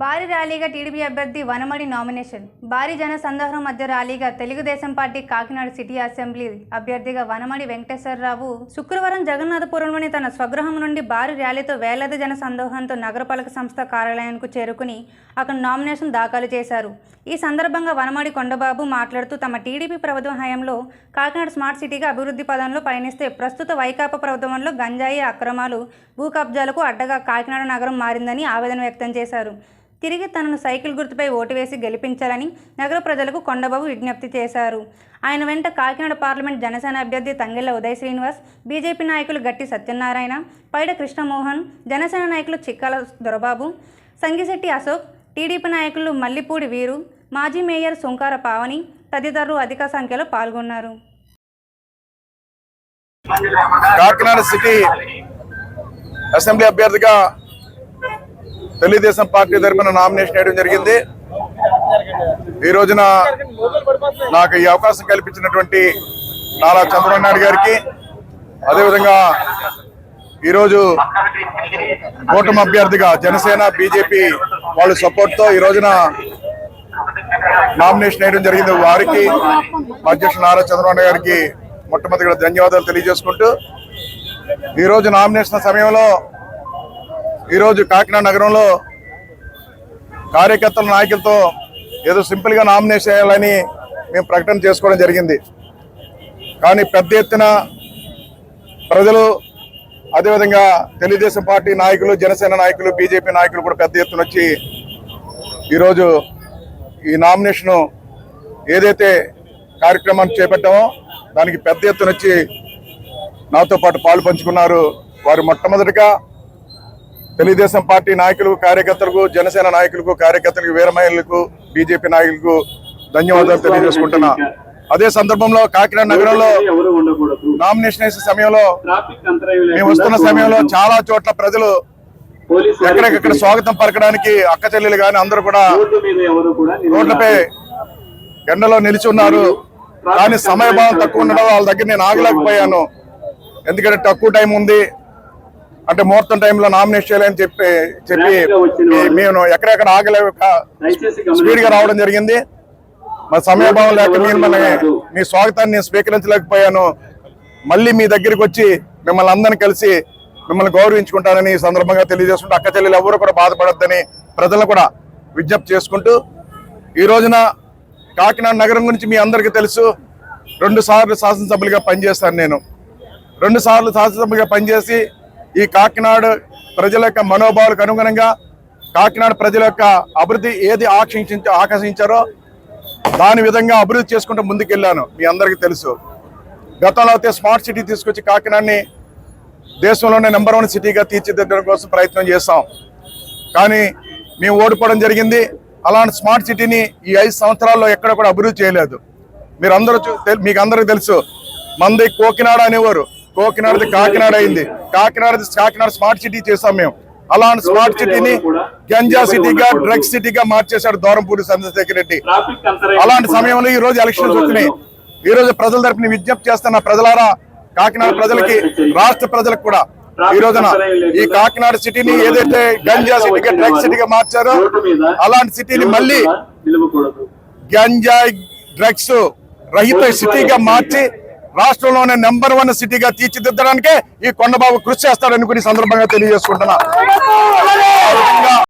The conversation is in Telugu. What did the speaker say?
భారీ ర్యాలీగా టీడీపీ అభ్యర్థి వనమడి నామినేషన్. భారీ జన సందోహం మధ్య ర్యాలీగా Telugu Desam party Kakinada city assembly అభ్యర్థిగా వనమడి వెంకటేశ్వరరావు శుక్రవారం జగన్నాథపురంలోని తన స్వగృహం నుండి భారీ ర్యాలీతో వేలాది జన సందోహంతో నగరపాలక సంస్థ కార్యాలయానికి చేరుకుని అక్కడ నామినేషన్ దాఖలు చేశారు. ఈ సందర్భంగా వనమడి కొండబాబు మాట్లాడుతూ తమ టీడీపీ ప్రభుత్వం హయాంలో కాకినాడ స్మార్ట్ సిటీగా అభివృద్ధి పదంలో పయనిస్తే ప్రస్తుత వైకాపా ప్రభుత్వంలో గంజాయి అక్రమాలు భూ కబ్జాలకు అడ్డగా కాకినాడ నగరం మారిందని ఆవేదన వ్యక్తం చేశారు. తిరిగి తనను సైకిల్ గుర్తుపై ఓటు వేసి గెలిపించాలని నగర ప్రజలకు కొండబాబు విజ్ఞప్తి చేశారు. ఆయన వెంట కాకినాడ పార్లమెంట్ జనసేన అభ్యర్థి తంగెళ్ళ ఉదయ్ శ్రీనివాస్ బీజేపీ నాయకులు గట్టి సత్యనారాయణ పైడ కృష్ణమోహన్ జనసేన నాయకులు చిక్కాల దొరబాబు సంగిశెట్టి అశోక్ టీడీపీ నాయకులు మల్లిపూడి వీరు మాజీ మేయర్ సుంకార పావని తదితరులు అధిక సంఖ్యలో పాల్గొన్నారు. కాకినాడ సిటీ అసెంబ్లీ అభ్యర్థిగా తెలుగుదేశం పార్టీ తరఫున నామినేషన్ వేయడం జరిగింది. ఈ రోజున నాకు ఈ అవకాశం కల్పించినటువంటి నారా చంద్రబాబు నాయుడు గారికి అదేవిధంగా ఈరోజు కూటమి అభ్యర్థిగా జనసేన బీజేపీ వాళ్ళ సపోర్ట్తో ఈ రోజున నామినేషన్ వేయడం జరిగింది. వారికి అధ్యక్షుడు నారా చంద్రబాబు గారికి మొట్టమొదటిగా ధన్యవాదాలు తెలియజేసుకుంటూ ఈరోజు నామినేషన్ సమయంలో ఈరోజు కాకినాడ నగరంలో కార్యకర్తల నాయకులతో ఏదో సింపుల్గా నామినేషన్ చేయాలని మేము ప్రకటన చేసుకోవడం జరిగింది. కానీ పెద్ద ఎత్తున ప్రజలు అదేవిధంగా తెలుగుదేశం పార్టీ నాయకులు జనసేన నాయకులు బీజేపీ నాయకులు కూడా పెద్ద ఎత్తున వచ్చి ఈరోజు ఈ నామినేషన్ ఏదైతే కార్యక్రమాన్ని చేపట్టామో దానికి పెద్ద ఎత్తున వచ్చి నాతో పాటు పాలు పంచుకున్నారు వారు మొట్టమొదటిగా తెలుగుదేశం పార్టీ నాయకులకు కార్యకర్తలకు జనసేన నాయకులకు కార్యకర్తలకు వీరమహిళలకు బీజేపీ నాయకులకు ధన్యవాదాలు తెలియజేసుకుంటున్నా. అదే సందర్భంలో కాకినాడ నగరంలో నామినేషన్ వేసే సమయంలో మేము వస్తున్న సమయంలో చాలా చోట్ల ప్రజలు ఎక్కడెక్కడ స్వాగతం పలకడానికి అక్క చెల్లెలు కానీ అందరూ కూడా కూడా రోడ్లపై ఎండలో నిలిచి ఉన్నారు. కానీ సమయభావం తక్కువ ఉండడం వాళ్ళ దగ్గర నేను ఆగలేకపోయాను. ఎందుకంటే తక్కువ టైం ఉంది. అంటే ముహూర్తం టైంలో నామినేట్ చేయాలని చెప్పి చెప్పి మేము ఎక్కడెక్కడ ఆగలేక స్పీడ్గా రావడం జరిగింది. మా సమయభావం లేక మిమ్మల్ని మీ స్వాగతాన్ని నేను స్వీకరించలేకపోయాను. మళ్ళీ మీ దగ్గరికి వచ్చి మిమ్మల్ని అందరిని కలిసి మిమ్మల్ని గౌరవించుకుంటానని ఈ సందర్భంగా తెలియజేసుకుంటూ అక్క చెల్లెలు ఎవరు కూడా బాధపడొద్దని ప్రజలను కూడా విజ్ఞప్తి చేసుకుంటూ ఈ రోజున కాకినాడ నగరం గురించి మీ అందరికీ తెలుసు. రెండు సార్లు శాసనసభ్యులుగా పనిచేస్తాను నేను. రెండు సార్లు శాసనసభ్యులుగా పనిచేసి ఈ కాకినాడ ప్రజల యొక్క మనోభావాలకు అనుగుణంగా కాకినాడ ప్రజల యొక్క అభివృద్ధి ఏది ఆకర్షించ ఆకర్షించారో దాని విధంగా అభివృద్ధి చేసుకుంటూ ముందుకెళ్ళాను. మీ అందరికీ తెలుసు. గతంలో అయితే స్మార్ట్ సిటీ తీసుకొచ్చి కాకినాడని దేశంలోనే నెంబర్ వన్ సిటీగా తీర్చిదిద్దడం కోసం ప్రయత్నం చేస్తాం కానీ మేము ఓడిపోవడం జరిగింది. అలాంటి స్మార్ట్ సిటీని ఈ ఐదు సంవత్సరాల్లో ఎక్కడ కూడా అభివృద్ధి చేయలేదు. మీరు అందరూ చూ- మీకు అందరికీ తెలుసు. మంది కోకినాడ అనేవారు. కోకినాడది కాకినాడ అయింది. కాకినాడది కాకినాడ స్మార్ట్ సిటీ చేసాం మేము. అలాంటి స్మార్ట్ సిటీని గంజా సిటీగా డ్రగ్స్ సిటీగా మార్చేశాడు దూరంపూడి చంద్రశేఖర్ రెడ్డి. అలాంటి సమయంలో ఈ రోజు ఎలక్షన్స్ వచ్చినాయి. ఈ రోజు ప్రజల తరపున విజ్ఞప్తి చేస్తున్న ప్రజలారా కాకినాడ ప్రజలకి రాష్ట్ర ప్రజలకు కూడా ఈ రోజున ఈ కాకినాడ సిటీని ఏదైతే గంజా సిటీగా డ్రగ్స్ సిటీగా మార్చారో అలాంటి సిటీని మళ్ళీ గంజాయి డ్రగ్స్ రహిత సిటీగా మార్చి రాష్ట్రంలోనే నెంబర్ వన్ సిటీగా తీర్చిదిద్దడానికే ఈ కొండబాబు కృషి చేస్తాడని సందర్భంగా తెలియజేసుకుంటున్నా.